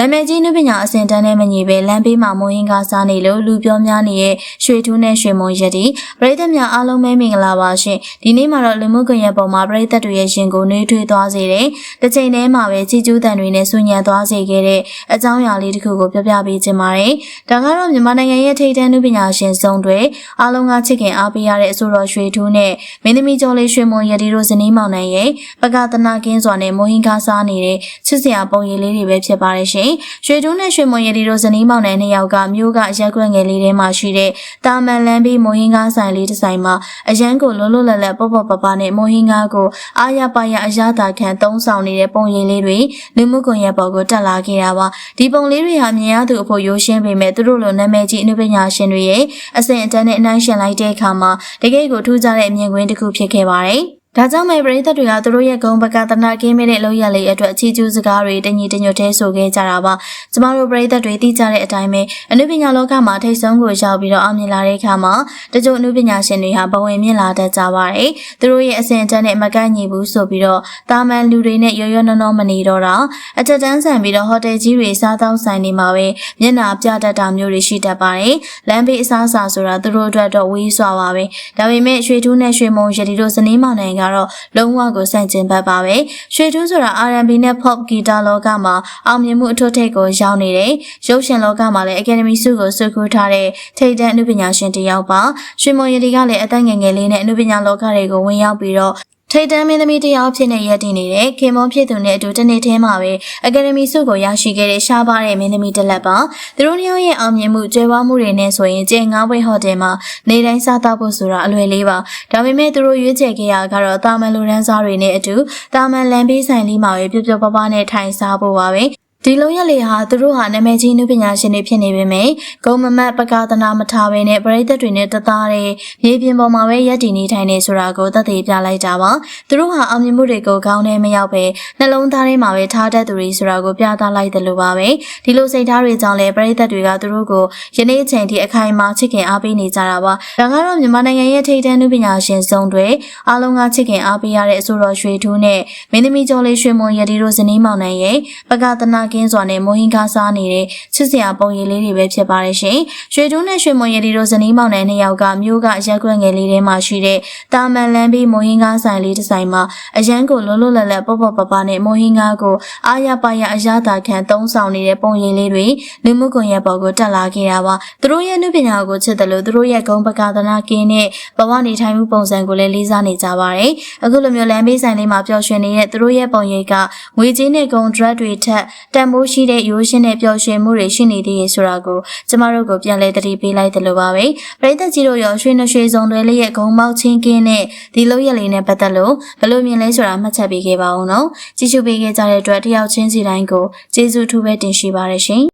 နာမည်ကြီးနုပညာအစင်တန်းနဲ့မညီပဲလမ်းဘေးမှာမုံဟင်းကားစားနေလို့လူပြောများနေတဲ့ရွှေထူးနဲ့ရွှေမုံရက်တီပရိသတ်များအားလုံးပဲမင်္ဂလာပါရှင်ဒီနေ့မှာတော့လူမှုကွန်ရက်ပေါ်မှာပရိသတ်တွေရဲ့ရှင်ကိုနှွေးထွေးသွားစေတဲ့တစ်ချိန်တည်းမှာပဲချီကျူးတန်တွေနဲ့ဆူညံသွားစေခဲ့တဲ့အကြောင်းအရာလေးတစ်ခုကိုပြောပြပေးချင်ပါတယ်ဒါကတော့မြန်မာနိုင်ငံရဲ့ထိပ်တန်းနုပညာရှင်စုံတွေအားလုံးကချစ်ခင်အားပေးရတဲ့အဆိုတော်ရွှေထူးနဲ့မင်းသမီးကျော်လေးရွှေမုံရက်တီတို့ဇနီးမောင်နှံရဲ့ပကသနာကင်းစွာနဲ့မုံဟင်းကားစားနေတဲ့ချစ်စရာပုံရိပ်လေးတွေပဲဖြစ်ပါတယ်ရှင်ရွှေထူးနဲ့ရွှေမုံရည်ဒီတို့ဇနီးမောင်နှံနှစ်ယောက်ကမြို့ကရက်ကွက်ငယ်လေးထဲမှာရှိတဲ့တာမန်လန်းပြီးမုံဟင်းကားဆိုင်လေးတစ်ဆိုင်မှာအရန်ကိုလွတ်လွတ်လပ်လပ်ပေါ့ပေါ့ပပနဲ့မုံဟင်းကားကိုအားရပါရအရသာခံသုံးဆောင်နေတဲ့ပုံရိပ်လေးတွေလူမှုကွန်ရက်ပေါ်ကိုတက်လာခဲ့တာပါဒီပုံလေးတွေဟာမြင်ရသူအဖို့ရိုးရှင်းပေမဲ့သူတို့လိုနာမည်ကြီးအနုပညာရှင်တွေရဲ့အစဉ်အတန်းနဲ့အနိုင်ရှင်လိုက်တဲ့အခါမှာတကယ်ကိုထူးခြားတဲ့အမြင်ကွင်းတစ်ခုဖြစ်ခဲ့ပါတယ် ဒါကြောင့်မဲ့ပရိသတ်တွေကသူတို့ရဲ့ဂုံပကတနာကင်းမဲ့တဲ့လောက်ရလေးအတွက်အချီးကျူးစကားတွေတညီတညွတ်သေးဆိုခဲ့ကြတာပါကျမတို့ပရိသတ်တွေသိကြတဲ့အတိုင်းပဲအနုပညာလောကမှာထိတ်ဆုံးကိုရောက်ပြီးတော့အောင်မြင်လာတဲ့အခါမှာတချို့အနုပညာရှင်တွေဟာဘဝင်မြင့်လာတတ်ကြပါတယ်သူတို့ရဲ့အစဉ်အတန်းနဲ့မကန့်ညီဘူးဆိုပြီးတော့တာမန်လူတွေနဲ့ရောရောနှောနှောမနေတော့တာအထက်တန်းဆန်ပြီးတော့ဟိုတယ်ကြီးတွေစားသောက်ဆိုင်တွေမှာပဲမျက်နှာပြတတ်တာမျိုးတွေရှိတတ်ပါတယ်လမ်းဘေးအစားအစာဆိုတာသူတို့အတွက်တော့ဝေးစွာပါပဲဒါပေမဲ့ရွှေထူးနဲ့ရွှေမုံရတီတို့ဇနီးမောင်နှံကတော့လုံးဝကိုစန့်ကျင်ဘက်ပါပဲရွှေထူးဆိုတာ R&B နဲ့ Pop ဂီတလောကမှာအောင်မြင်မှုအထွတ်ထိပ်ကိုရောက်နေတယ်ရုပ်ရှင်လောကမှာလည်း Academy ဆုကိုဆွတ်ခူးထားတဲ့ထိပ်တန်းအနုပညာရှင်တစ်ယောက်ပါရွှေမုံရတီကလည်းအသက်ငယ်ငယ်လေးနဲ့အနုပညာလောကတွေကိုဝင်ရောက်ပြီးတော့ ထိတ်တန်းမင်းသမီးတယောက်ဖြစ်နေရည်တည်နေတဲ့ခင်မွန်ဖြစ်သူနဲ့အတူတနေ့ထဲမှာပဲအကယ်ဒမီဆုကိုရရှိခဲ့တဲ့ရှားပါတဲ့မင်းသမီးတစ်လက်ပါသူတို့နှစ်ယောက်ရဲ့အောင်မြင်မှုကျွဲဝမှုတွေနဲ့ဆိုရင်ကျဲငါးဘွေဟိုတယ်မှာနေတိုင်းစားတော့ဖို့ဆိုတာအလွယ်လေးပါဒါပေမဲ့သူတို့ရွေးချယ်ခဲ့ရကတော့တာမန်လူရန်စားတွေနဲ့အတူတာမန်လန်ပေးဆိုင်လေးမှာပဲပြပြပပနဲ့ထိုင်စားဖို့ပါပဲ ဒီလိုရက်လေဟာသူတို့ဟာနာမည်ကြီးနုပညာရှင်တွေဖြစ်နေပေမဲ့ဂုံမမတ်ပကာသနာမထားဘဲနဲ့ပရိသတ်တွေနဲ့တသားတဲ့မြေပြင်ပေါ်မှာပဲရက်တည်နေထိုင်နေဆိုတာကိုသက်သေပြလိုက်တာပါသူတို့ဟာအောင်မြင်မှုတွေကိုခေါင်းထဲမရောက်ပဲနှလုံးသားထဲမှာပဲထားတတ်သူတွေဆိုတာကိုပြသလိုက်တယ်လို့ပါပဲဒီလိုစိတ်ထားတွေကြောင့်လည်းပရိသတ်တွေကသူတို့ကိုယနေ့အချိန်ထိအခိုင်အမာချစ်ခင်အားပေးနေကြတာပါဒါကတော့မြန်မာနိုင်ငံရဲ့ထိပ်တန်းနုပညာရှင်စုံတွေအားလုံးကချစ်ခင်အားပေးရတဲ့အဆိုတော်ရွှေထူးနဲ့မင်းသမီးကျော်လေးရွှေမွန်ရတီတို့ဇနီးမောင်နှံရဲ့ပကသနာကင်းစွာနဲ့မုံဟင်းကားစားနေတဲ့ချစ်စရာပုံရိပ်လေးတွေပဲဖြစ်ပါတယ်ရှင်။ရွှေတူးနဲ့ရွှေမွန်ရည်တို့ဇနီးမောင်နှံနှစ်ယောက်ကမြို့ကရက်ကွက်ငယ်လေးထဲမှာရှိတဲ့တာမန်လန်းပြီးမုံဟင်းကားဆိုင်လေးတစ်ဆိုင်မှာအရန်ကိုလွတ်လွတ်လပ်လပ်ပေါ့ပေါ့ပပနဲ့မုံဟင်းကားကိုအားရပါရအရသာခံသုံးဆောင်နေတဲ့ပုံရိပ်လေးတွေလူမှုကွန်ရက်ပေါ်ကိုတက်လာခဲ့တာပါ။သူတို့ရဲ့နုပညာကိုချစ်တယ်လို့သူတို့ရဲ့ဂုံပကသနာကင်းနဲ့ဘဝနေထိုင်မှုပုံစံကိုလည်းလေးစားနေကြပါတယ်။အခုလိုမျိုးလမ်းဘေးဆိုင်လေးမှာပျော်ရွှင်နေတဲ့သူတို့ရဲ့ပုံရိပ်ကငွေကြေးနဲ့ဂုံဒရက်တွေထက်တန်ဖိုးရှိတဲ့ရိုးရှင်းတဲ့ပျော်ရွှင်မှုတွေရှိနေသေးရဲ့ဆိုတာကိုကျမတို့ကိုပြန်လဲတတိပေးလိုက်တယ်လို့ပါပဲပရိသတ်ကြီးတို့ရောရွှေနှရွှေစုံတွေလေးရဲ့ဂုံမောက်ချင်းကင်းနဲ့ဒီလိုရက်လေးနဲ့ပတ်သက်လို့ဘယ်လိုမြင်လဲဆိုတာမှတ်ချက်ပေးခဲ့ပါဦးနော်ကြည့်ရှုပေးခဲ့ကြတဲ့အတွက်တယောက်ချင်းစီတိုင်းကိုကျေးဇူးထူးပဲတင်ရှိပါရရှင်